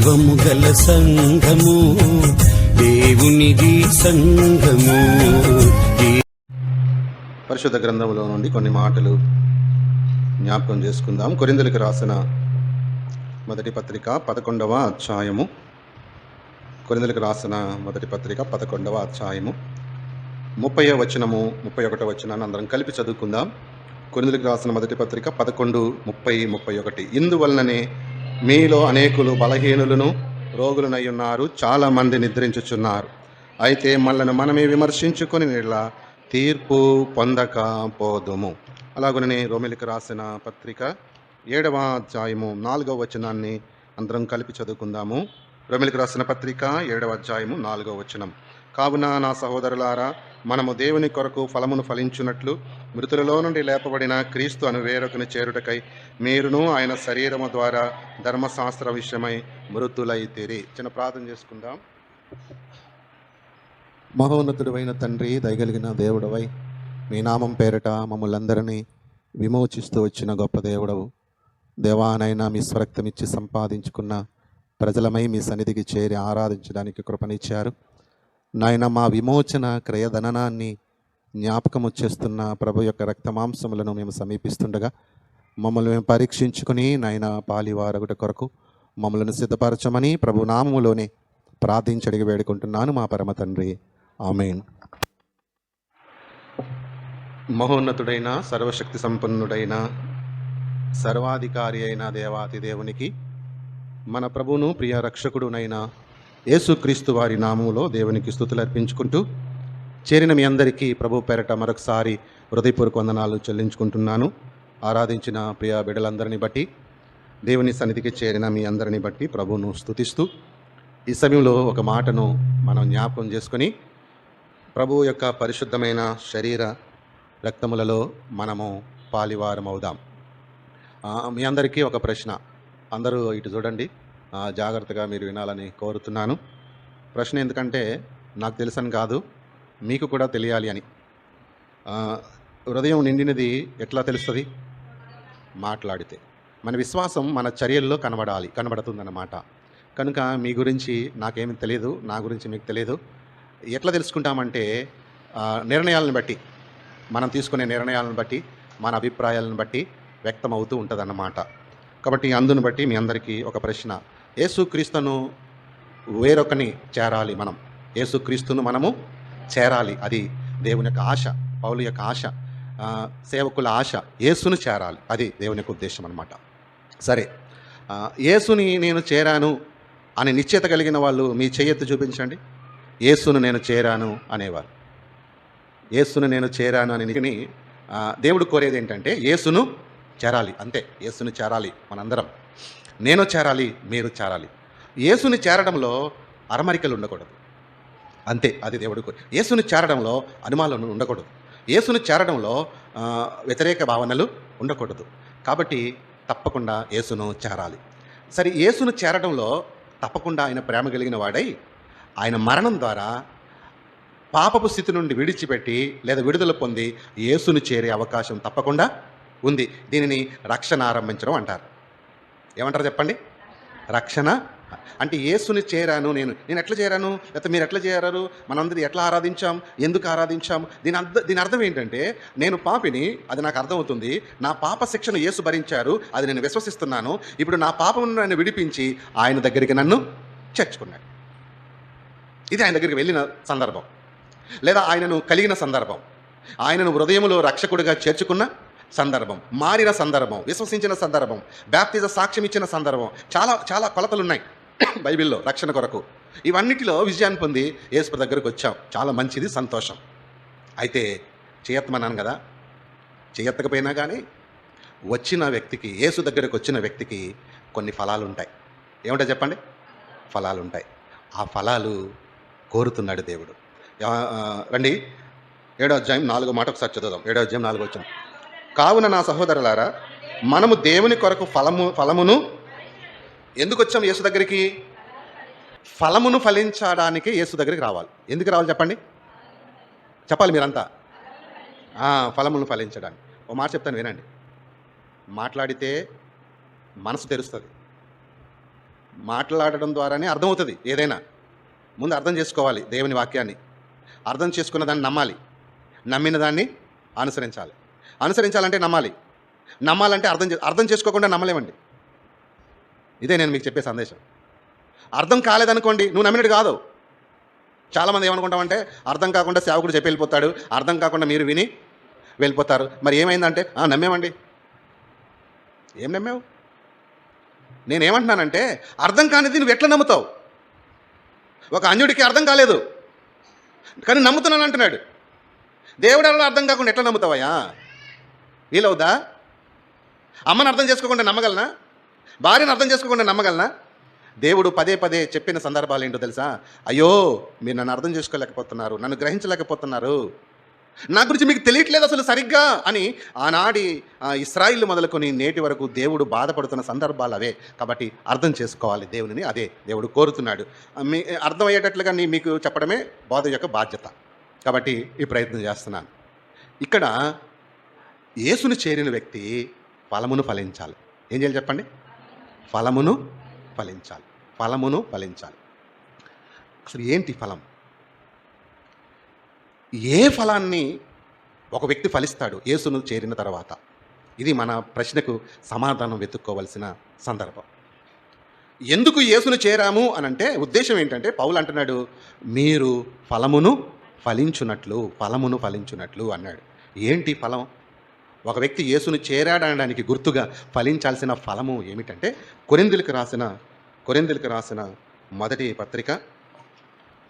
జీవము గల సంఘము దేవునిది సంఘము. పరిశుద్ధ గ్రంథంలో నుండి కొన్ని మాటలు జ్ఞాపకం చేసుకుందాం. కొరిందులకు రాసిన మొదటి పత్రిక పదకొండవ అధ్యాయము. కొరిందులకు రాసిన మొదటి పత్రిక పదకొండవ అధ్యాయము. ముప్పై వచనము ముప్పై ఒకటో వచనాన్ని అందరం కలిపి చదువుకుందాం. కొరిందులకు రాసిన మొదటి పత్రిక పదకొండు ముప్పై ముప్పై ఒకటి. ఇందువలననే మీలో అనేకులు బలహీనులను రోగులనై ఉన్నారు చాలా మంది నిద్రించుచున్నారు. అయితే మనల్ని మనమే విమర్శించుకొని ఇలా తీర్పు పొందక పోదుము. అలాగనే రోమిలికి రాసిన పత్రిక ఏడవ అధ్యాయము నాలుగవ వచనాన్ని అందరం కలిపి చదువుకుందాము. రోమిలికి రాసిన పత్రిక ఏడవ అధ్యాయము నాలుగవ వచనం. కావున నా సహోదరులారా మనము దేవుని కొరకు ఫలమును ఫలించున్నట్లు మృతులలో నుండి లేపబడిన క్రీస్తు అను వేరొకని చేరుటకై మీరును ఆయన శరీరము ద్వారా ధర్మశాస్త్ర విషయమై మృతులైతిరి. చిన్న ప్రార్థన చేసుకుందాం. మహోన్నతుడైన తండ్రి దయగలిగిన దేవుడవై మీ నామం పేరిట మమ్మల్ని విమోచిస్తూ వచ్చిన గొప్ప దేవుడవు. దేవానైనా మీ స్వరక్తమిచ్చి సంపాదించుకున్న ప్రజలమై మీ సన్నిధికి చేరి ఆరాధించడానికి కృపనిచ్చారు. నాయన మా విమోచన క్రయధననాన్ని జ్ఞాపకం వచ్చేస్తున్న ప్రభు యొక్క రక్తమాంసములను మేము సమీపిస్తుండగా మమ్మల్ని మేము పరీక్షించుకుని నాయన పాలివారగుట కొరకు మమ్మల్ని సిద్ధపరచమని ప్రభు నామములోనే ప్రార్థించడిగి వేడుకుంటున్నాను మా పరమ తండ్రి. ఆమెన్. మహోన్నతుడైన సర్వశక్తి సంపన్నుడైన సర్వాధికారి అయిన దేవాతి దేవునికి మన ప్రభువును ప్రియ రక్షకుడునైన యేసుక్రీస్తు వారి నామములో దేవునికి స్థుతులు అర్పించుకుంటూ చేరిన మీ అందరికీ ప్రభు పేరట మరొకసారి హృదయపూర్వక వందనాలు చెల్లించుకుంటున్నాను. ఆరాధించిన ప్రియ బిడ్డలందరినీ బట్టి దేవుని సన్నిధికి చేరిన మీ అందరిని బట్టి ప్రభువును స్థుతిస్తూ ఈ సమయంలో ఒక మాటను మనం జ్ఞాపకం చేసుకొని ప్రభువు యొక్క పరిశుద్ధమైన శరీర రక్తములలో మనము పాలివారం అవుదాం మీ అందరికీ ఒక ప్రశ్న. అందరూ ఇటు చూడండి. జాగ్రత్తగా మీరు వినాలని కోరుతున్నాను. ప్రశ్న ఎందుకంటే నాకు తెలుసని కాదు. మీకు కూడా తెలియాలి అని. హృదయం నిండినది ఎట్లా తెలుస్తుంది? మాట్లాడితే. మన విశ్వాసం మన చర్యల్లో కనబడాలి కనబడుతుందన్నమాట. కనుక మీ గురించి నాకేమీ తెలియదు నా గురించి మీకు తెలియదు ఎట్లా తెలుసుకుంటామంటే నిర్ణయాలను బట్టి మనం తీసుకునే నిర్ణయాలను బట్టి మన అభిప్రాయాలను బట్టి వ్యక్తం అవుతూ ఉంటుందన్నమాట. కాబట్టి అందును బట్టి మీ అందరికీ ఒక ప్రశ్న. యేసుక్రీస్తును వేరొకని చేరాలి మనం. యేసుక్రీస్తును మనము చేరాలి. అది దేవుని యొక్క ఆశ పౌలు యొక్క ఆశ సేవకుల ఆశ యేసును చేరాలి. అది దేవుని యొక్క ఉద్దేశం అనమాట సరే యేసుని నేను చేరాను అని నిశ్చయత కలిగిన వాళ్ళు మీ చెయ్యెత్తి చూపించండి. యేసును నేను చేరాను అనేవారు. యేసును నేను చేరాను అని నిజని దేవుడు కోరేది ఏంటంటే యేసును చేరాలి. అంతే యేసును చేరాలి మనందరం. నేను చేరాలి మీరు చేరాలి. యేసుని చేరడంలో అరమరికలు ఉండకూడదు. అంతే అది దేవుడు కోరి. చేరడంలో అనుమానాలు ఉండకూడదు. యేసును చేరడంలో వ్యతిరేక భావనలు ఉండకూడదు. కాబట్టి తప్పకుండా యేసును చేరాలి. సరే యేసును చేరడంలో తప్పకుండా ఆయన ప్రేమ కలిగిన వాడై ఆయన మరణం ద్వారా పాపపు స్థితి నుండి విడిచిపెట్టి లేదా విడుదల పొంది యేసును చేరే అవకాశం తప్పకుండా ఉంది. దీనిని రక్షణ ఆరంభించడం అంటారు. ఏమంటారు చెప్పండి? రక్షణ అంటే యేసుని చేరాను నేను. నేను ఎట్లా చేరాను? లేకపోతే మీరు ఎట్లా చేరారు? మనందరూ ఎట్లా ఆరాధించాం? ఎందుకు ఆరాధించాం? దీని అర్థం దీని అర్థం ఏంటంటే నేను పాపిని అది నాకు అర్థమవుతుంది నా పాప శిక్షను యేసు భరించారు అది నేను విశ్వసిస్తున్నాను ఇప్పుడు నా పాపమును నన్ను విడిపించి ఆయన దగ్గరికి నన్ను చేర్చుకున్నాడు. ఇది ఆయన దగ్గరికి వెళ్ళిన సందర్భం. లేదా ఆయనను కలిగిన సందర్భం. ఆయనను హృదయంలో రక్షకుడిగా చేర్చుకున్న సందర్భం. మారిన సందర్భం. విశ్వసించిన సందర్భం. బ్యాప్తిజ సాక్ష్యం ఇచ్చిన సందర్భం. చాలా చాలా కొలతలు ఉన్నాయి బైబిల్లో రక్షణ కొరకు. ఇవన్నిటిలో విజయాన్ని పొంది యేసు దగ్గరకు వచ్చాం. చాలా మంచిది సంతోషం. అయితే చేయత్తమన్నాను కదా? చేయత్తకపోయినా కానీ వచ్చిన వ్యక్తికి యేసు దగ్గరకు వచ్చిన వ్యక్తికి కొన్ని ఫలాలు ఉంటాయి ఏమిటో చెప్పండి? ఫలాలు ఉంటాయి ఆ ఫలాలు కోరుతున్నాడు దేవుడు. రండి. ఏడో అధ్యాయం నాలుగో మాట ఒకసారి చదువుదాం. ఏడో అధ్యాయం నాలుగో వచ్చాం కావున నా సహోదరులారా మనము దేవుని కొరకు ఫలము ఫలమును ఎందుకు వచ్చాం యేసు దగ్గరికి? ఫలమును ఫలించడానికి యేసు దగ్గరికి రావాలి. ఎందుకు రావాలి చెప్పండి? చెప్పాలి మీరంతా. ఫలమును ఫలించడానికి. ఓ మాట చెప్తాను వినండి. మాట్లాడితే మనసు తెరుస్తుంది. మాట్లాడడం ద్వారానే అర్థమవుతుంది ఏదైనా. ముందు అర్థం చేసుకోవాలి దేవుని వాక్యాన్ని. అర్థం చేసుకున్న దాన్ని నమ్మాలి. నమ్మిన దాన్ని అనుసరించాలి. అనుసరించాలంటే నమ్మాలి. నమ్మాలంటే అర్థం చే అర్థం చేసుకోకుండా నమ్మలేమండి. ఇదే నేను మీకు చెప్పే సందేశం. అర్థం కాలేదనుకోండి నువ్వు నమ్మినట్టు కాదు. చాలామంది ఏమనుకుంటామంటే అర్థం కాకుండా సేవకుడు చెప్పి వెళ్ళిపోతాడు అర్థం కాకుండా మీరు విని వెళ్ళిపోతారు. మరి ఏమైందంటే "ఆ, నమ్మేమండి. ఏం నమ్మావు? నేనేమంటున్నానంటే అర్థం కానిది నువ్వు ఎట్లా నమ్ముతావు? ఒక అన్యుడికి అర్థం కాలేదు. కానీ నమ్ముతున్నాను అంటున్నాడు. దేవుడు ఎవరో అర్థం కాకుండా ఎట్లా నమ్ముతావయ్యా? వీలవుదా? అమ్మని అర్థం చేసుకోకుండా నమ్మగలనా? భార్యను అర్థం చేసుకోకుండా నమ్మగలనా? దేవుడు పదే పదే చెప్పిన సందర్భాలు ఏంటో తెలుసా? అయ్యో మీరు నన్ను అర్థం చేసుకోలేకపోతున్నారు నన్ను గ్రహించలేకపోతున్నారు. నా గురించి మీకు తెలియట్లేదు అసలు సరిగ్గా అని ఆనాడి ఆ, ఇస్రాయిల్ మొదలుకొని నేటి వరకు దేవుడు బాధపడుతున్న సందర్భాలు అవే. కాబట్టి అర్థం చేసుకోవాలి దేవునిని అదే దేవుడు కోరుతున్నాడు. మీ అర్థమయ్యేటట్లుగా నీ మీకు చెప్పడమే బోధ యొక్క బాధ్యత. కాబట్టి ఈ ప్రయత్నం చేస్తున్నాను. ఇక్కడ యేసుని చేరిన వ్యక్తి ఫలమును ఫలించాలి. ఏం చేయాలి చెప్పండి? ఫలమును ఫలించాలి. ఫలమును ఫలించాలి. అసలు ఏంటి ఫలం? ఏ ఫలాన్ని ఒక వ్యక్తి ఫలిస్తాడు యేసును చేరిన తర్వాత? ఇది మన ప్రశ్నకు సమాధానం వెతుక్కోవలసిన సందర్భం. ఎందుకు యేసును చేరాము అని అంటే ఉద్దేశం ఏంటంటే పౌలు అంటున్నాడు మీరు ఫలమును ఫలించునట్లు ఫలమును ఫలించునట్లు అన్నాడు. ఏంటి ఫలం? ఒక వ్యక్తి యేసును చేరాడనడానికి గుర్తుగా ఫలించాల్సిన ఫలము ఏమిటంటే కొరిందులకు రాసిన కొరిందులకు రాసిన మొదటి పత్రిక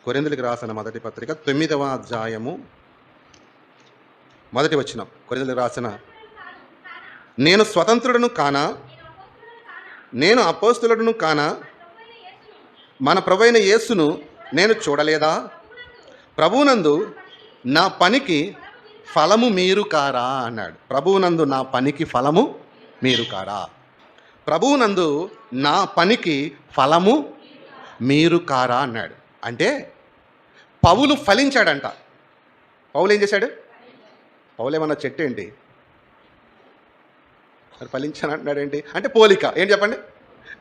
కొరిందులకు రాసిన మొదటి పత్రిక తొమ్మిదవ అధ్యాయము మొదటి వచ్చిన కొరిందులకు రాసిన నేను స్వతంత్రుడను కానా? నేను అపోస్తులను కానా? మన ప్రభైన యేసును నేను చూడలేదా? ప్రభునందు నా పనికి ఫలము మీరు కారా అన్నాడు. ప్రభువునందు నా పనికి ఫలము మీరు కారా. ప్రభువునందు నా పనికి ఫలము మీరు కారా అన్నాడు. అంటే పౌలు ఫలించాడంట. పౌలు ఏం చేశాడు? పౌలు ఏమన్నా చెట్టు ఏంటి మరి ఫలించాను అంటున్నాడు ఏంటి అంటే పోలిక. ఏం చెప్పండి?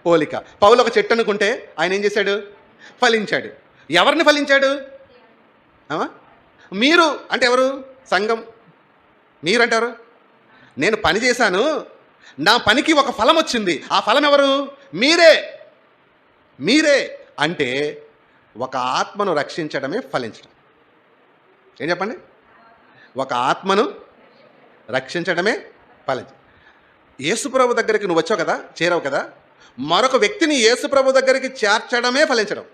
పోలిక. పౌలు ఒక చెట్టు అనుకుంటే ఆయన ఏం చేశాడు? ఫలించాడు. ఎవరిని ఫలించాడు? మీరు. అంటే ఎవరు? సంఘం మీరంటారు? నేను పని చేశాను నా పనికి ఒక ఫలం వచ్చింది. ఆ ఫలం ఎవరు? మీరే. మీరే అంటే ఒక ఆత్మను రక్షించడమే ఫలించడం. ఏం చెప్పండి? ఒక ఆత్మను రక్షించడమే ఫలించడం యేసుప్రభు దగ్గరికి నువ్వు వచ్చావు కదా చేరావు కదా మరొక వ్యక్తిని యేసుప్రభు దగ్గరికి చేర్చడమే ఫలించడం.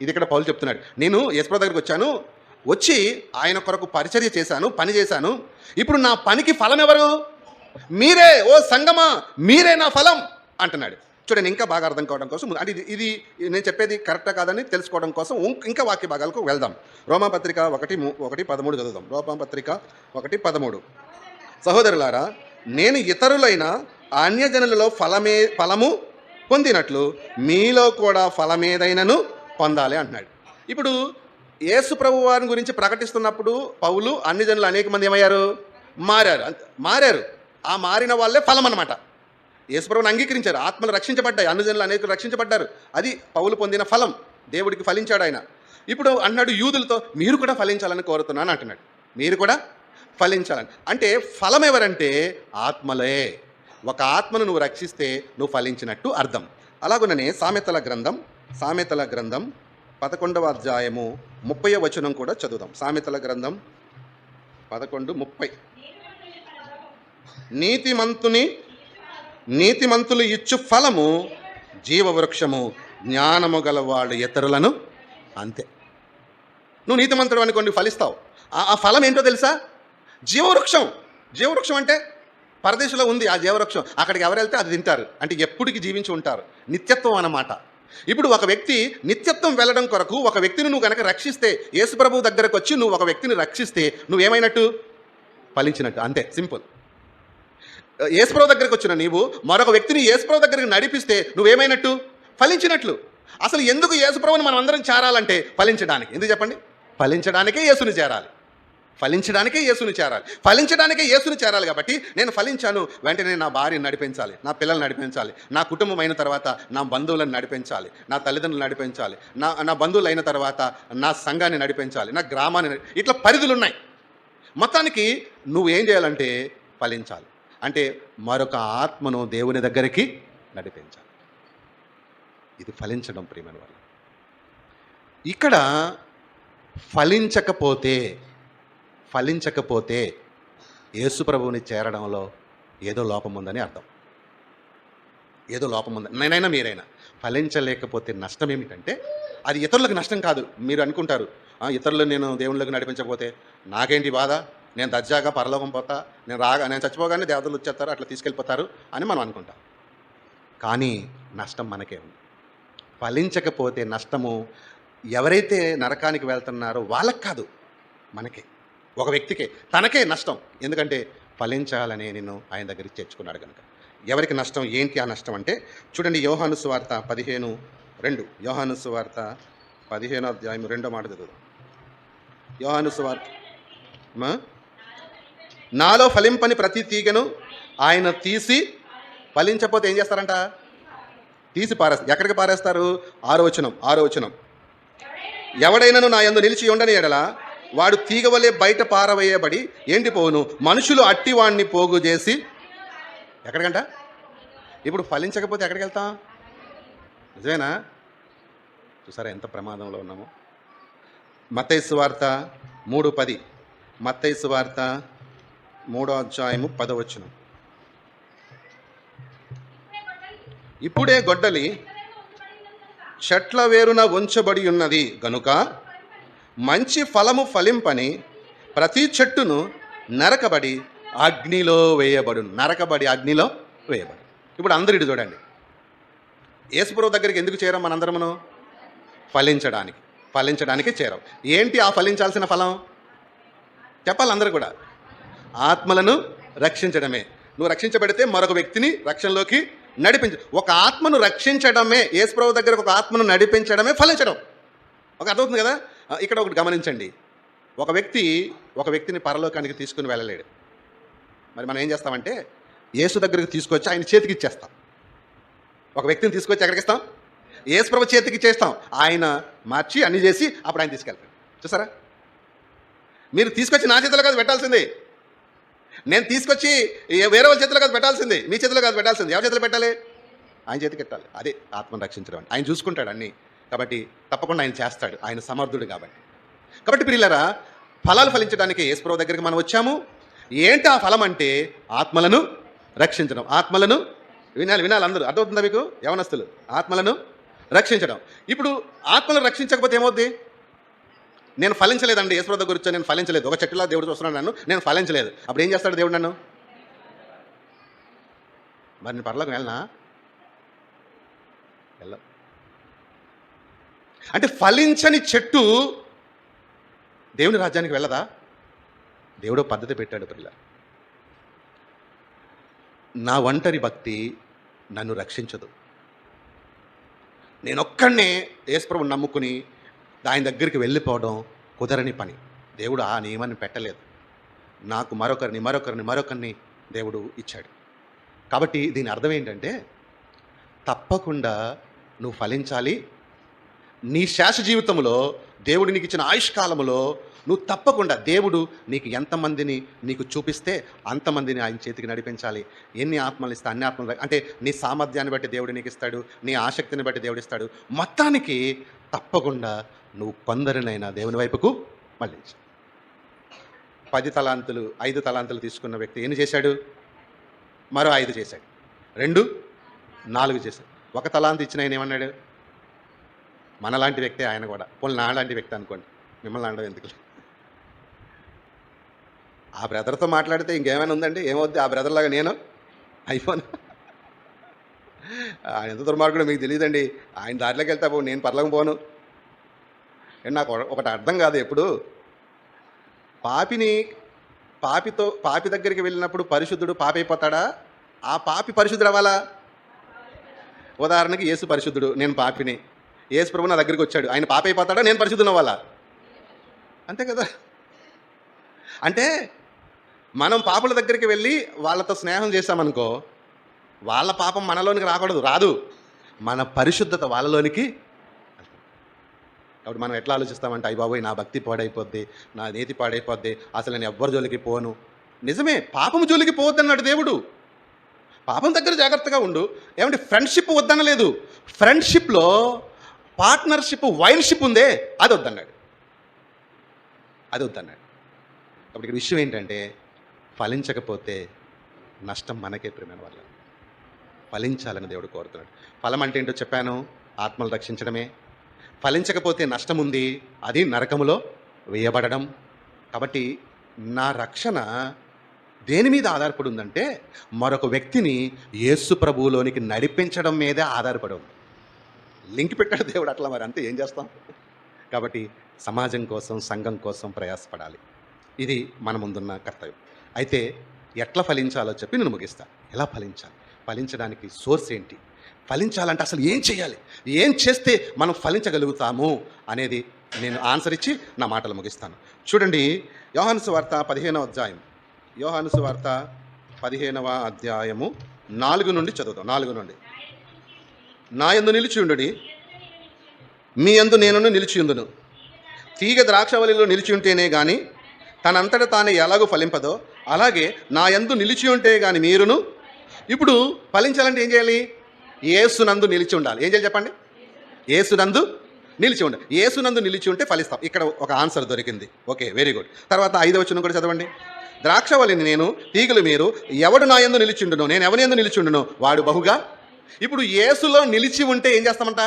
ఇది ఇక్కడ పౌలు చెప్తున్నాడు. నేను యేసుప్రభు దగ్గరికి వచ్చాను వచ్చి ఆయన కొరకు పరిచర్య చేశాను పని చేశాను. ఇప్పుడు నా పనికి ఫలం ఎవరు? మీరే ఓ సంగమా మీరే నా ఫలం అంటున్నాడు. చూడండి ఇంకా బాగా అర్థం కావడం కోసం అంటే ఇది ఇది నేను చెప్పేది కరెక్టా కాదని తెలుసుకోవడం కోసం ఇంకా వాక్య భాగాలకు వెళ్దాం. రోమాపత్రిక ఒకటి ఒకటి పదమూడు చదువుదాం. రోమాపత్రిక ఒకటి పదమూడు. సహోదరులారా నేను ఇతరులైన అన్యజనులలో ఫలమే ఫలము పొందినట్లు మీలో కూడా ఫలమేదైనను పొందాలి అంటున్నాడు. ఇప్పుడు యేసు ప్రభు వారిని గురించి ప్రకటిస్తున్నప్పుడు పౌలు అన్ని జనులు అనేక మంది ఏమయ్యారు? మారారు. మారారు. ఆ మారిన వాళ్ళే ఫలం అనమాట యేసుప్రభుని అంగీకరించారు. ఆత్మలు రక్షించబడ్డాయి. అన్నుజనులు అనేకులు రక్షించబడ్డారు. అది పౌలు పొందిన ఫలం. దేవుడికి ఫలించాడు ఆయన. ఇప్పుడు అన్నాడు యూదులతో మీరు కూడా ఫలించాలని కోరుతున్నాను అంటున్నాడు. మీరు కూడా ఫలించాలని. అంటే ఫలం ఎవరంటే ఆత్మలే. ఒక ఆత్మను నువ్వు రక్షిస్తే నువ్వు ఫలించినట్టు అర్థం. అలాగుననే సామెతల గ్రంథం సామెతల గ్రంథం పదకొండవ అధ్యాయము ముప్పై వచనం కూడా చదువుదాం. సామెతల గ్రంథం పదకొండు ముప్పై. నీతిమంతుని నీతిమంతులు ఇచ్చు ఫలము జీవవృక్షము జ్ఞానము గలవాడు ఇతరులను అంతే. నువ్వు నీతిమంతుడు అనుకోండి ఫలిస్తావు. ఆ- ఆ ఫలం ఏంటో తెలుసా? జీవవృక్షం. జీవవృక్షం అంటే పరదేశంలో ఉంది ఆ జీవవృక్షం. అక్కడికి ఎవరు వెళ్తే అది తింటారు. అంటే ఎప్పటికి జీవించి ఉంటారు. నిత్యత్వం అన్నమాట. ఇప్పుడు ఒక వ్యక్తి నిత్యత్వం వెళ్ళడం కొరకు ఒక వ్యక్తిని నువ్వు కనుక రక్షిస్తే యేసుప్రభు దగ్గరకు వచ్చి నువ్వు ఒక వ్యక్తిని రక్షిస్తే నువ్వేమైనట్టు ఫలించినట్టు. అంతే. సింపుల్. యేసుప్రభు దగ్గరకు వచ్చిన నీవు మరొక వ్యక్తిని యేసుప్రభు దగ్గరికి నడిపిస్తే నువ్వేమైనట్టు ఫలించినట్లు. అసలు ఎందుకు యేసుప్రభుని మనం అందరం చేరాలంటే? ఫలించడానికి. ఎందుకు చెప్పండి? ఫలించడానికే యేసుని చేరాలి. ఫలించడానికే యేసుని చేరాలి. ఫలించడానికే యేసుని చేరాలి కాబట్టి నేను ఫలించాను. వెంటనే నా భార్యను నడిపించాలి. నా పిల్లల్ని నడిపించాలి. నా కుటుంబం అయిన తర్వాత నా బంధువులను నడిపించాలి. నా తల్లిదండ్రులు నడిపించాలి. నా నా బంధువులు అయిన తర్వాత నా సంఘాన్ని నడిపించాలి. నా గ్రామాన్ని ఇట్లా పరిధులు ఉన్నాయి మొత్తానికి నువ్వు ఏం చేయాలంటే ఫలించాలి. అంటే మరొక ఆత్మను దేవుని దగ్గరికి నడిపించాలి. ఇది ఫలించడం ప్రియమైన వాళ్ళు ఇక్కడ ఫలించకపోతే ఫలించకపోతే యేసుప్రభువుని చేరడంలో ఏదో లోపం ఉందని అర్థం. ఏదో లోపం ఉంది. నేనైనా మీరైనా ఫలించలేకపోతే నష్టం ఏమిటంటే అది ఇతరులకు నష్టం కాదు. మీరు అనుకుంటారు ఇతరులు నేను దేవుళ్ళకి నడిపించకపోతే నాకేంటి బాధ? నేను దర్జాగా పరలోకం పోతా నేను రాగా నేను చచ్చిపోగానే దేవతలు వచ్చేస్తారు అట్లా తీసుకెళ్ళిపోతారు అని మనం అనుకుంటాం. కానీ నష్టం మనకే ఉంది. ఫలించకపోతే నష్టము ఎవరైతే నరకానికి వెళ్తున్నారో వాళ్ళకి కాదు మనకే. ఒక వ్యక్తికే తనకే నష్టం. ఎందుకంటే ఫలించాలనే నిన్ను ఆయన దగ్గరికి చేర్చుకున్నాడు కనుక ఎవరికి నష్టం? ఏంటి ఆ నష్టం అంటే చూడండి యోహాను సువార్త పదిహేను రెండు. యోహాను సువార్త పదిహేను అధ్యాయం రెండో మాట చదువు యోహాను సువార్త నాలో ఫలింపని ప్రతి తీగను ఆయన తీసి ఫలించకపోతే ఏం చేస్తారంట? తీసి పారేస్తారు ఎక్కడికి పారేస్తారు? ఆరోచనం ఆరోచనం ఎవడైనాను నా యందు నిలిచి ఉండని ఎడల వాడు తీగవలే బయట పారవేయబడి ఎండిపోవును. మనుషులు అట్టివాణ్ణి పోగు చేసి ఎక్కడికంట? ఇప్పుడు ఫలించకపోతే ఎక్కడికి వెళ్తాం నిజమేనా? చూసారా ఎంత ప్రమాదంలో ఉన్నాము? మత్తైసు వార్త మూడు పది. మత్తైసు వార్త మూడో అధ్యాయము పదవచ్చును ఇప్పుడే గొడ్డలి చెట్ల వేరున ఉంచబడి ఉన్నది. గనుక మంచి ఫలము ఫలింపని ప్రతి చెట్టును నరకబడి అగ్నిలో వేయబడు నరకబడి అగ్నిలో వేయబడు ఇప్పుడు అందరు ఇటు చూడండి. యేసుప్రభు దగ్గరికి ఎందుకు చేరాం మనందరమును? ఫలించడానికి. ఫలించడానికి చేరాం. ఏంటి ఆ ఫలించాల్సిన ఫలం? చెప్పాలి అందరూ కూడా. ఆత్మలను రక్షించడమే. నువ్వు రక్షించబడితే మరొక వ్యక్తిని రక్షణలోకి నడిపించ ఒక ఆత్మను రక్షించడమే. యేసుప్రభు దగ్గర ఒక ఆత్మను నడిపించడమే ఫలించడం. ఒక అర్థమవుతుంది కదా? ఇక్కడ ఒకటి గమనించండి. ఒక వ్యక్తి ఒక వ్యక్తిని పరలోకానికి తీసుకుని వెళ్ళలేడు. మరి మనం ఏం చేస్తామంటే యేసు దగ్గరికి తీసుకొచ్చి ఆయన చేతికి ఇచ్చేస్తాం. ఒక వ్యక్తిని తీసుకొచ్చి ఎక్కడికి ఇస్తాం? యేసుప్రభు చేతికి ఇచ్చేస్తాం ఆయన మార్చి అన్ని చేసి అప్పుడు ఆయన తీసుకెళ్తాడు. చూసారా? మీరు తీసుకొచ్చి నా చేతిలో కాదు పెట్టాల్సింది. నేను తీసుకొచ్చి వేరే వాళ్ళ చేతిలో కాదు పెట్టాల్సింది. మీ చేతిలో కాదు పెట్టాల్సింది. ఎవరి చేతిలో పెట్టాలి? ఆయన చేతికి పెట్టాలి. అదే ఆత్మను రక్షించడం ఆయన చూసుకుంటాడు అన్నీ. కాబట్టి తప్పకుండా ఆయన చేస్తాడు. ఆయన సమర్థుడు కాబట్టి. కాబట్టి ప్రియులరా ఫలాలు ఫలించడానికి యేసుప్రభు దగ్గరికి మనం వచ్చాము. ఏంటి ఆ ఫలం అంటే ఆత్మలను రక్షించడం. ఆత్మలను వినాలి వినాలి అందరూ. అర్థమవుతుందా మీకు? యవనస్తులు ఆత్మలను రక్షించడం. ఇప్పుడు ఆత్మలను రక్షించకపోతే ఏమవుద్ది? నేను ఫలించలేదండి యేసుప్రభు దగ్గర వచ్చి నేను ఫలించలేదు. ఒక చెట్టులా దేవుడు చూస్తున్నాడు నన్ను నేను ఫలించలేదు. అప్పుడు ఏం చేస్తాడు దేవుడు నన్ను? మరి నేను పర్లోకి వెళ్ళనా? వెళ్ళ. అంటే ఫలించని చెట్టు దేవుని రాజ్యానికి వెళ్ళదా? దేవుడు పద్ధతి పెట్టాడు పిల్ల. నా ఒంటరి భక్తి నన్ను రక్షించదు. నేనొక్కడనే యేసుప్రభు నమ్ముకుని ఆయన దగ్గరికి వెళ్ళిపోవడం కుదరని పని. దేవుడు ఆ నియమాన్ని పెట్టలేదు. నాకు మరొకరిని మరొకరిని మరొకరిని దేవుడు ఇచ్చాడు. కాబట్టి దీని అర్థం ఏంటంటే తప్పకుండా నువ్వు ఫలించాలి నీ శేష జీవితంలో దేవుడు నీకు ఇచ్చిన ఆయుష్కాలములో నువ్వు తప్పకుండా దేవుడు నీకు ఎంతమందిని నీకు చూపిస్తే అంతమందిని ఆయన చేతికి నడిపించాలి. ఎన్ని ఆత్మలు ఇస్తే అన్ని ఆత్మలు అంటే నీ సామర్థ్యాన్ని బట్టి దేవుడు నీకు ఇస్తాడు నీ ఆసక్తిని బట్టి దేవుడు ఇస్తాడు. మొత్తానికి తప్పకుండా నువ్వు కొందరినైనా దేవుని వైపుకు మళ్ళించు. పది తలాంతులు ఐదు తలాంతులు తీసుకున్న వ్యక్తి ఏం చేశాడు? మరో ఐదు చేశాడు. రెండు నాలుగు చేశాడు. ఒక తలాంతి ఇచ్చిన ఆయన ఏమన్నాడు? మనలాంటి వ్యక్తే ఆయన కూడా. పోనీ నాలాంటి వ్యక్తి అనుకోండి. మిమ్మల్ని అనడం ఎందుకు ఆ బ్రదర్తో మాట్లాడితే ఇంకేమైనా ఉందండి? ఏమవుద్ది? ఆ బ్రదర్లాగా నేను? అయిపోను? ఆయన ఎంత దుర్మార్గుడు మీకు తెలియదండి. ఆయన దారిలోకి వెళ్తా పో నేను పర్లకు పోను. నాకు ఒకటి అర్థం కాదు ఎప్పుడు. పాపిని పాపితో పాపి దగ్గరికి వెళ్ళినప్పుడు పరిశుద్ధుడు పాపైపోతాడా? ఆ పాపి పరిశుద్ధుడు అవ్వాలా? ఉదాహరణకి యేసు పరిశుద్ధుడు నేను పాపిని. ఏసు ప్రభు నా దగ్గరికి వచ్చాడు. ఆయన పాప అయిపోతాడా? నేను పరిశుద్ధున్న వాళ్ళ అంతే కదా? అంటే మనం పాపుల దగ్గరికి వెళ్ళి వాళ్ళతో స్నేహం చేశామనుకో వాళ్ళ పాపం మనలోనికి రాకూడదు రాదు. మన పరిశుద్ధత వాళ్ళలోనికి కాబట్టి మనం ఎట్లా ఆలోచిస్తామంటే అయ్యి బాబోయ్ నా భక్తి పాడైపోద్ది నా నీతి పాడైపోద్ది అసలు నేను ఎవ్వరి జోలికి పోను. నిజమే పాపం జోలికి పోవద్దన్నాడు దేవుడు. పాపం దగ్గర జాగ్రత్తగా ఉండు. ఏమంటే ఫ్రెండ్షిప్ వద్దనలేదు. ఫ్రెండ్షిప్లో పార్ట్నర్షిప్ వైన్షిప్ ఉందే అది వద్దన్నాడు అది వద్దన్నాడు అప్పుడు ఇక్కడ విషయం ఏంటంటే ఫలించకపోతే నష్టం మనకే ప్రేమైన వల్ల ఫలించాలని దేవుడు కోరుతున్నాడు. ఫలం అంటే ఏంటో చెప్పాను? ఆత్మలు రక్షించడమే. ఫలించకపోతే నష్టం ఉంది అది నరకములో వేయబడడం. కాబట్టి నా రక్షణ దేని మీద ఆధారపడి ఉందంటే మరొక వ్యక్తిని యేసు ప్రభువులోనికి నడిపించడం మీదే ఆధారపడి ఉంది. లింక్ పెట్టాడు దేవుడు అట్లా మరి అంతే ఏం చేస్తాం? కాబట్టి సమాజం కోసం సంఘం కోసం ప్రయాసపడాలి. ఇది మన ముందున్న కర్తవ్యం. అయితే ఎట్లా ఫలించాలో చెప్పి నేను ముగిస్తా. ఎలా ఫలించాలి? ఫలించడానికి సోర్స్ ఏంటి? ఫలించాలంటే అసలు ఏం చేయాలి? ఏం చేస్తే మనం ఫలించగలుగుతాము అనేది నేను ఆన్సర్ ఇచ్చి నా మాటలు ముగిస్తాను. చూడండి యోహానుసు వార్త పదిహేనవ అధ్యాయం. యోహానుసు వార్త పదిహేనవ అధ్యాయము నాలుగు నుండి చదువుతాం నాలుగు నుండి. నా యందు నిలిచి ఉండుడి. మీ యందు నేను నిలిచి ఉందును తీగ ద్రాక్షవల్లిలో నిలిచి ఉంటేనే కానీ తనంతట తానే ఎలాగో ఫలింపదో అలాగే నా యందు నిలిచి ఉంటే కానీ మీరును. ఇప్పుడు ఫలించాలంటే ఏం చేయాలి? ఏసునందు నిలిచి ఉండాలి. ఏం చేయాలి చెప్పండి? ఏసునందు నిలిచి ఉండాలి ఏసునందు నిలిచి ఉంటే ఫలిస్తాం. ఇక్కడ ఒక ఆన్సర్ దొరికింది. Okay very good. తర్వాత ఐదవ వచనం కూడా చదవండి. ద్రాక్షవల్లిని నేను తీగలు మీరు ఎవడు నా యందు నిలిచిండును నేను ఎవరి ఎందు నిలిచిండును వాడు బహుగా ఇప్పుడు ఏసులో నిలిచి ఉంటే ఏం చేస్తామంట?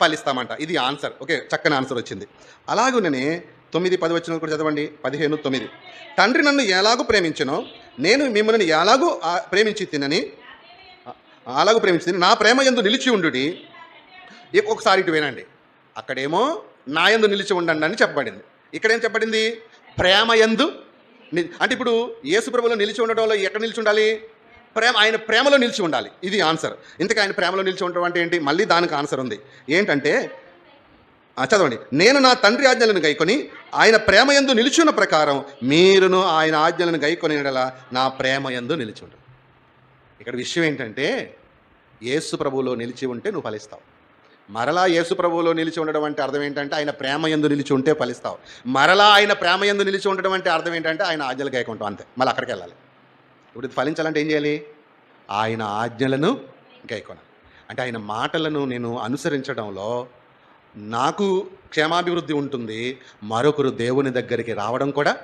ఫలిస్తామంట. ఇది ఆన్సర్. ఓకే చక్కని ఆన్సర్ వచ్చింది. అలాగుననే తొమ్మిది పది వచ్చిన కూడా చదవండి. పదిహేను తొమ్మిది. తండ్రి నన్ను ఎలాగూ ప్రేమించను నేను మిమ్మల్ని ఎలాగూ ప్రేమించి తినని అలాగూ ప్రేమించింది నా ప్రేమ ఎందు నిలిచి ఉండు ఒకసారి ఇటు వినండి. అక్కడేమో నా యందు నిలిచి ఉండండి అని చెప్పబడింది. ఇక్కడేం చెప్పబడింది? ప్రేమ యందు అంటే ఇప్పుడు ఏసుప్రభులో నిలిచి ఉండడంలో వల్ల ఎక్కడ నిలిచి ఉండాలి? ప్రేమ ఆయన ప్రేమలో నిలిచి ఉండాలి. ఇది ఆన్సర్. ఇంతకు ఆయన ప్రేమలో నిలిచి ఉండడం అంటే ఏంటి? మళ్ళీ దానికి ఆన్సర్ ఉంది. ఏంటంటే చదవండి. నేను నా తండ్రి ఆజ్ఞలను గైకొని ఆయన ప్రేమ యందు నిలిచున్న ప్రకారం మీరును ఆయన ఆజ్ఞలను గైకొని నా ప్రేమ యందు నిలిచి ఉండరు ఇక్కడ విషయం ఏంటంటే యేసు ప్రభువులో నిలిచి ఉంటే నువ్వు ఫలిస్తావు. మరలా యేసు ప్రభువులో నిలిచి ఉండడం అంటే అర్థం ఏంటంటే ఆయన ప్రేమ యందు నిలిచి ఉంటే ఫలిస్తావు. మరలా ఆయన ప్రేమ యందు నిలిచి ఉండడం అంటే అర్థం ఏంటంటే ఆయన ఆజ్ఞలు గైకుంటావు. అంతే. మళ్ళీ అక్కడికి వెళ్ళాలి. ఇప్పుడు ఇది ఫలించాలంటే ఏం చేయాలి? ఆయన ఆజ్ఞలను గైకొనాలి అంటే ఆయన మాటలను నేను అనుసరించడంలో నాకు క్షేమాభివృద్ధి ఉంటుంది. మరొకరు దేవుని దగ్గరికి రావడం కూడా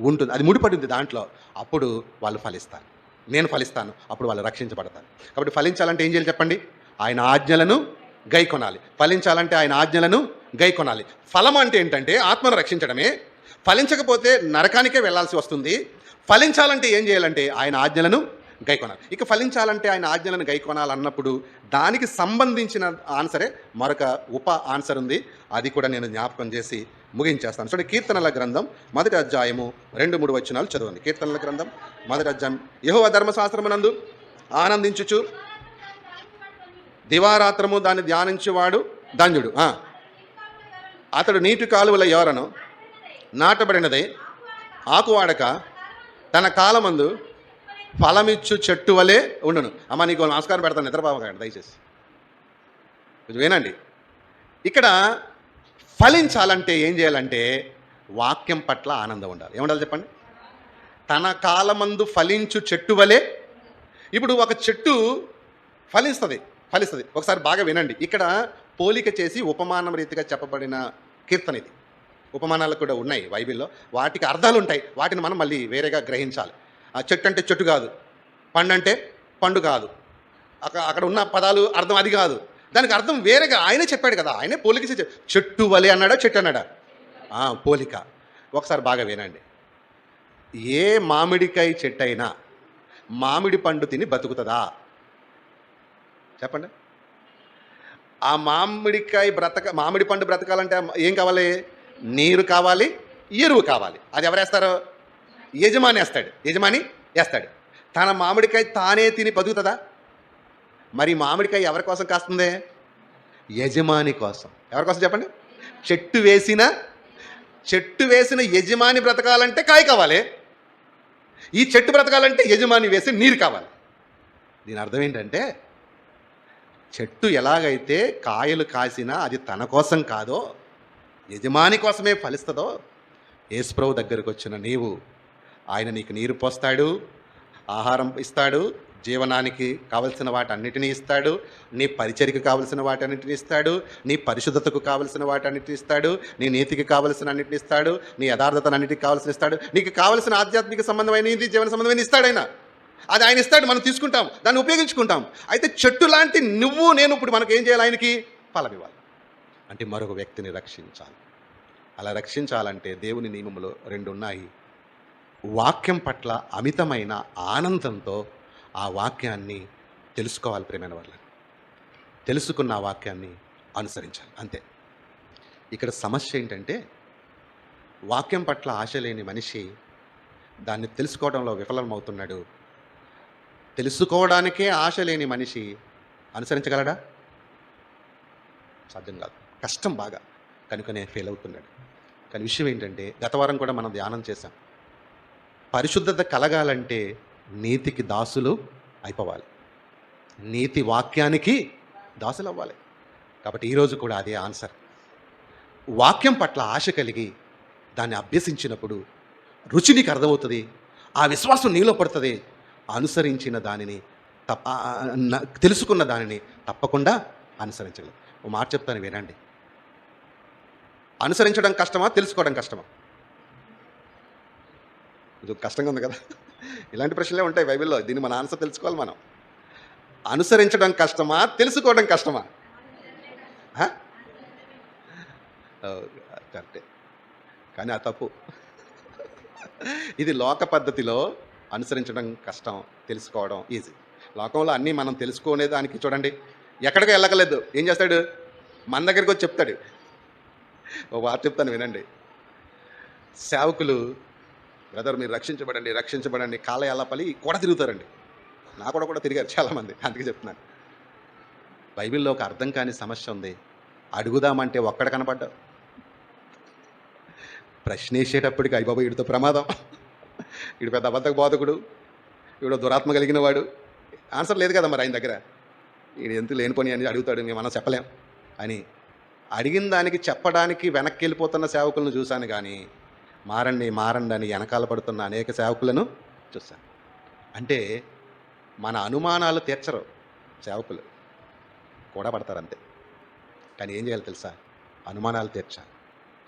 ఉంటుంది. అది ముడిపడింది దాంట్లో. అప్పుడు వాళ్ళు ఫలిస్తారు. నేను ఫలిస్తాను. అప్పుడు వాళ్ళు రక్షించబడతారు. కాబట్టి ఫలించాలంటే ఏం చేయాలి చెప్పండి? ఆయన ఆజ్ఞలను గై కొనాలి ఫలించాలంటే ఆయన ఆజ్ఞలను గై కొనాలి ఫలం అంటే ఏంటంటే ఆత్మను రక్షించడమే. ఫలించకపోతే నరకానికే వెళ్ళాల్సి వస్తుంది. ఫలించాలంటే ఏం చేయాలంటే ఆయన ఆజ్ఞలను గైకొనాలి. ఇక ఫలించాలంటే ఆయన ఆజ్ఞలను గైకొనాలన్నప్పుడు దానికి సంబంధించిన ఆన్సరే మరొక ఉప ఆన్సర్ ఉంది. అది కూడా నేను జ్ఞాపకం చేసి ముగించేస్తాను. చూడండి కీర్తనల గ్రంథం మొదటి అధ్యాయము రెండు మూడు వచనాలు చదవండి. కీర్తనల గ్రంథం మొదటి అధ్యాయం. యహోవ ధర్మశాస్త్రమునందు ఆనందించుచు దివారాత్రము దాన్ని ధ్యానించేవాడు ధన్యుడు. అతడు నీటి కాలువల ఎవరను నాటబడినదే ఆకువాడక తన కాలమందు ఫలమిచ్చు చెట్టు వలె ఉండును. అమ్మ నీకు నమస్కారం పెడతాను నిద్రపోవకండి దయచేసి. కొంచెం వినండి. ఇక్కడ ఫలించాలంటే ఏం చేయాలంటే వాక్యం పట్ల ఆనందం ఉండాలి. ఏముండాలి చెప్పండి? తన కాలమందు ఫలించు చెట్టు వలె ఇప్పుడు ఒక చెట్టు ఫలిస్తుంది ఫలిస్తుంది. ఒకసారి బాగా వినండి. ఇక్కడ పోలిక చేసి ఉపమానం రీతిగా చెప్పబడిన కీర్తన ఇది. ఉపమానాలు కూడా ఉన్నాయి బైబిల్లో. వాటికి అర్థాలు ఉంటాయి. వాటిని మనం మళ్ళీ వేరేగా గ్రహించాలి. ఆ చెట్టు అంటే చెట్టు కాదు. పండు అంటే పండు కాదు. అక్కడ అక్కడ ఉన్న పదాలు అర్థం అది కాదు. దానికి అర్థం వేరేగా ఆయనే చెప్పాడు కదా. ఆయనే పోలిక చెట్టు వలి అన్నాడా చెట్టు అన్నాడా? పోలిక. ఒకసారి బాగా వినండి. ఏ మామిడికాయ చెట్టు అయినా మామిడి పండు తిని బతుకుతుందా? చెప్పండి. ఆ మామిడికాయ బ్రతక మామిడి పండు బ్రతకాలంటే ఏం కావాలి? నీరు కావాలి ఎరువు కావాలి. అది ఎవరేస్తారు? యజమాని వేస్తాడు. యజమాని వేస్తాడు. తన మామిడికాయ తానే తిని బతుకుతుందా? మరి మామిడికాయ ఎవరి కోసం కాస్తుంది? యజమాని కోసం. ఎవరి కోసం చెప్పండి? చెట్టు వేసిన చెట్టు వేసిన యజమాని బ్రతకాలంటే కాయ కావాలి. ఈ చెట్టు బ్రతకాలంటే యజమాని వేసి నీరు కావాలి. దీని అర్థం ఏంటంటే చెట్టు ఎలాగైతే కాయలు కాసినా అది తన కోసం కాదో యజమాని కోసమే ఫలిస్తుందో యేసుప్రభు దగ్గరకు వచ్చిన నీవు ఆయన నీకు నీరు పోస్తాడు ఆహారం ఇస్తాడు జీవనానికి కావలసిన వాటన్నిటిని ఇస్తాడు నీ పరిచర్కి కావలసిన వాటన్నిటిని ఇస్తాడు నీ పరిశుద్ధతకు కావలసిన వాటన్నిటిని ఇస్తాడు నీ నీతికి కావలసిన అన్నిటిని ఇస్తాడు నీ యథార్థతను అన్నిటికి కావలసిన ఇస్తాడు నీకు కావలసిన ఆధ్యాత్మిక సంబంధమైన జీవన సంబంధమైన ఇస్తాడు ఆయన. అది ఆయన ఇస్తాడు మనం తీసుకుంటాం దాన్ని ఉపయోగించుకుంటాం. అయితే చెట్టు లాంటి నువ్వు నేను ఇప్పుడు మనకు ఏం చేయాలి ఆయనకి? ఫలం ఇవ్వాలి. అంటే మరొక వ్యక్తిని రక్షించాలి. అలా రక్షించాలంటే దేవుని నియమంలో రెండు ఉన్నాయి వాక్యం పట్ల అమితమైన ఆనందంతో ఆ వాక్యాన్ని తెలుసుకోవాలి ప్రేమైన వాళ్ళని తెలుసుకున్న ఆ వాక్యాన్ని అనుసరించాలి. అంతే. ఇక్కడ సమస్య ఏంటంటే వాక్యం పట్ల ఆశ లేని మనిషి దాన్ని తెలుసుకోవడంలో విఫలమవుతున్నాడు. తెలుసుకోవడానికే ఆశ లేని మనిషి అనుసరించగలడా? సాధ్యం కాదు. కష్టం బాగా. కనుకనే ఫెయిల్ అవుతున్నాడు. కానీ విషయం ఏంటంటే గత వారం కూడా మనం ధ్యానం చేశాం. పరిశుద్ధత కలగాలంటే నీతికి దాసులు అయిపోవాలి. నీతి వాక్యానికి దాసులు అవ్వాలి. కాబట్టి ఈరోజు కూడా అదే ఆన్సర్. వాక్యం పట్ల ఆశ కలిగి దాన్ని అభ్యసించినప్పుడు రుచి నీకు అర్థమవుతుంది ఆ విశ్వాసం నీలో పడుతుంది అనుసరించిన దానిని తప్ప తెలుసుకున్న దానిని తప్పకుండా అనుసరించగలం. ఓ మాట చెప్తాను వినండి. అనుసరించడం కష్టమా తెలుసుకోవడం కష్టమా? ఇది కష్టంగా ఉంది కదా. ఇలాంటి ప్రశ్నలే ఉంటాయి బైబిల్లో. దీన్ని మన ఆన్సర్ తెలుసుకోవాలి మనం. అనుసరించడం కష్టమా తెలుసుకోవడం కష్టమా? కరెక్టే. కానీ ఆ తప్పు. ఇది లోక పద్ధతిలో అనుసరించడం కష్టం తెలుసుకోవడం ఈజీ. లోకంలో అన్నీ మనం తెలుసుకునే దానికి చూడండి. ఎక్కడికి వెళ్ళగలేదు ఏం చేస్తాడు? మన దగ్గరికి వచ్చి చెప్తాడు. ఒక వార్త చెప్తాను వినండి. సేవకులు బ్రదర్ మీరు రక్షించబడండి రక్షించబడండి కాళ్ళ ఎలా పలి కూడా తిరుగుతారండి. నా కూడా కూడా తిరిగారు చాలామంది అందుకే చెప్తున్నాను. బైబిల్లో ఒక అర్థం కాని సమస్య ఉంది. అడుగుదామంటే ఒక్కడ కనపడ్డావు ప్రశ్నేసేటప్పటికి అయ్యబాబు వీడితో ప్రమాదం. వీడు పెద్ద అబద్ధక బోధకుడు. వీడు దురాత్మ కలిగిన వాడు. ఆన్సర్ లేదు కదా మరి ఆయన దగ్గర. వీడు ఎంత లేనిపోని అని అడుగుతాడు మేము మనం చెప్పలేం. అని అడిగిన దానికి చెప్పడానికి వెనక్కి వెళ్ళిపోతున్న సేవకులను చూశాను కానీ మారండి మారండి అని వెనకాల పడుతున్న అనేక సేవకులను చూశాను. అంటే మన అనుమానాలు తీర్చరు సేవకులు. కూడా పడతారు అంతే. కానీ ఏం చేయాలి తెలుసా? అనుమానాలు తీర్చాలి.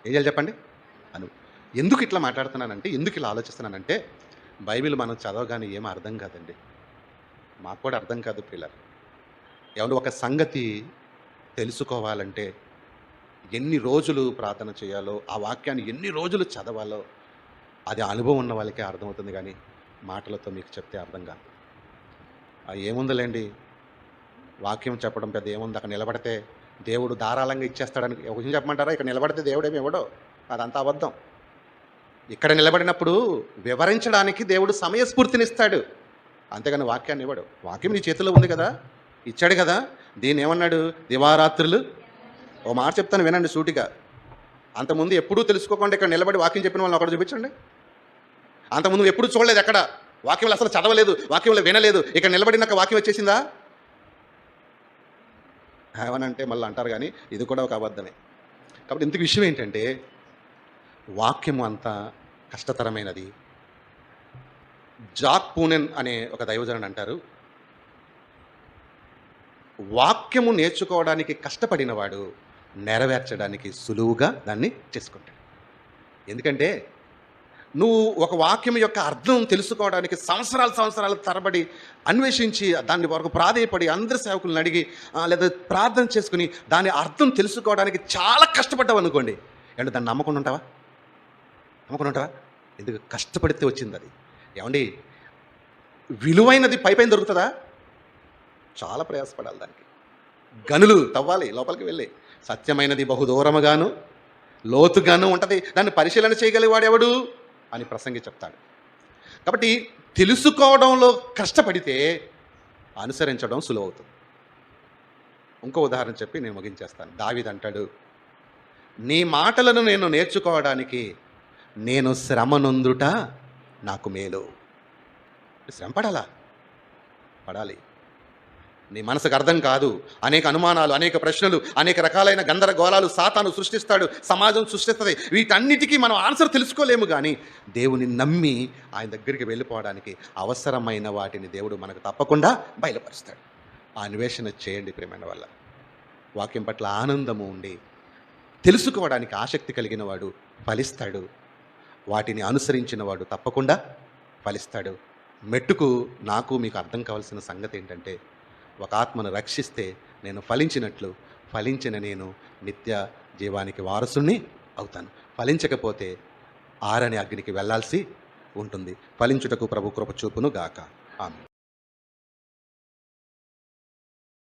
ఏం చేయాలి చెప్పండి? అను ఎందుకు ఇట్లా మాట్లాడుతున్నానంటే ఎందుకు ఇలా ఆలోచిస్తున్నానంటే బైబిల్ మనం చదవగానే ఏం అర్థం కాదండి. మాకు కూడా అర్థం కాదు పిల్లలు ఎవరు ఒక సంగతి తెలుసుకోవాలంటే ఎన్ని రోజులు ప్రార్థన చేయాలో ఆ వాక్యాన్ని ఎన్ని రోజులు చదవాలో అది అనుభవం ఉన్న వాళ్ళకే అర్థమవుతుంది కానీ మాటలతో మీకు చెప్తే అర్థం కాదు. అది ఏముందిలేండి? వాక్యం చెప్పడం పెద్ద ఏముంది? అక్కడ నిలబడితే దేవుడు ధారాళంగా ఇచ్చేస్తాడని ఒక విషయం చెప్పమంటారా? ఇక్కడ నిలబడితే దేవుడేమి ఇవ్వడో? అదంతా అబద్ధం. ఇక్కడ నిలబడినప్పుడు వివరించడానికి దేవుడు సమయస్ఫూర్తినిస్తాడు. అంతేగాని వాక్యాన్ని ఇవ్వడు. వాక్యం నీ చేతిలో ఉంది కదా? ఇచ్చాడు కదా? దీని ఏమన్నాడు? దివారాత్రులు ఓ మాట చెప్తాను వినండి సూటిగా. అంతకుముందు ఎప్పుడూ తెలుసుకోకుండా ఇక్కడ నిలబడి వాక్యం చెప్పిన వాళ్ళని ఒకటి చూపించండి. అంతకుముందు ఎప్పుడు చూడలేదు ఎక్కడ? వాక్యంలో అసలు చదవలేదు వాక్యంలో వినలేదు. ఇక్కడ నిలబడినాక వాక్యం వచ్చేసిందా? అంటే మళ్ళీ అంటారు కానీ ఇది కూడా ఒక అబద్ధమే. కాబట్టి ఇంతకు విషయం ఏంటంటే వాక్యము అంత కష్టతరమైనది. జాక్ పూనెన్ అనే ఒక దైవజనుడు అంటారు. వాక్యము నేర్చుకోవడానికి కష్టపడినవాడు నెరవేర్చడానికి సులువుగా దాన్ని చేసుకుంటాడు. ఎందుకంటే నువ్వు ఒక వాక్యం యొక్క అర్థం తెలుసుకోవడానికి సంవత్సరాల సంవత్సరాల తరబడి అన్వేషించి దాన్ని వరకు ప్రాధేయపడి అందరి సేవకులను అడిగి లేదా ప్రార్థన చేసుకుని దాని అర్థం తెలుసుకోవడానికి చాలా కష్టపడ్డావు అనుకోండి. అంటే దాన్ని నమ్మకుండా ఉంటావా? నమ్మకుండా ఉంటావా? ఎందుకు? కష్టపడితే వచ్చింది అది. ఏమండి విలువైనది పై పైన దొరుకుతుందా? చాలా ప్రయాసపడాలి దానికి. గనులు తవ్వాలి లోపలికి వెళ్ళి. సత్యమైనది బహుదూరముగాను లోతుగాను ఉంటుంది. దాన్ని పరిశీలన చేయగలిగేవాడెవడు అని ప్రసంగి చెప్తాడు. కాబట్టి తెలుసుకోవడంలో కష్టపడితే అనుసరించడం సులువవుతుంది. ఇంకో ఉదాహరణ చెప్పి నేను ముగించేస్తాను. దావిద్ అంటాడు నీ మాటలను నేను నేర్చుకోవడానికి నేను శ్రమనొందుట నాకు మేలు. శ్రమ పడాలా పడాలి. నీ మనసుకు అర్థం కాదు. అనేక అనుమానాలు అనేక ప్రశ్నలు అనేక రకాలైన గందరగోళాలు సాతాను సృష్టిస్తాడు సమాజం సృష్టిస్తుంది. వీటన్నిటికీ మనం ఆన్సర్ తెలుసుకోలేము కానీ దేవుని నమ్మి ఆయన దగ్గరికి వెళ్ళిపోవడానికి అవసరమైన వాటిని దేవుడు మనకు తప్పకుండా బయలుపరుస్తాడు. ఆ అన్వేషణ చేయండి ప్రేమైన వల్ల వాక్యం పట్ల ఆనందము ఉండి తెలుసుకోవడానికి ఆసక్తి కలిగిన వాడు ఫలిస్తాడు. వాటిని అనుసరించిన వాడు తప్పకుండా ఫలిస్తాడు. మెట్టుకు నాకు మీకు అర్థం కావాల్సిన సంగతి ఏంటంటే ఒక ఆత్మను రక్షిస్తే నేను ఫలించినట్లు ఫలించిన నేను నిత్య జీవానికి వారసుని అవుతాను. ఫలించకపోతే ఆరని అగ్నికి వెళ్ళాల్సి ఉంటుంది. ఫలించుటకు ప్రభు కృప చూపును గాక ఆమె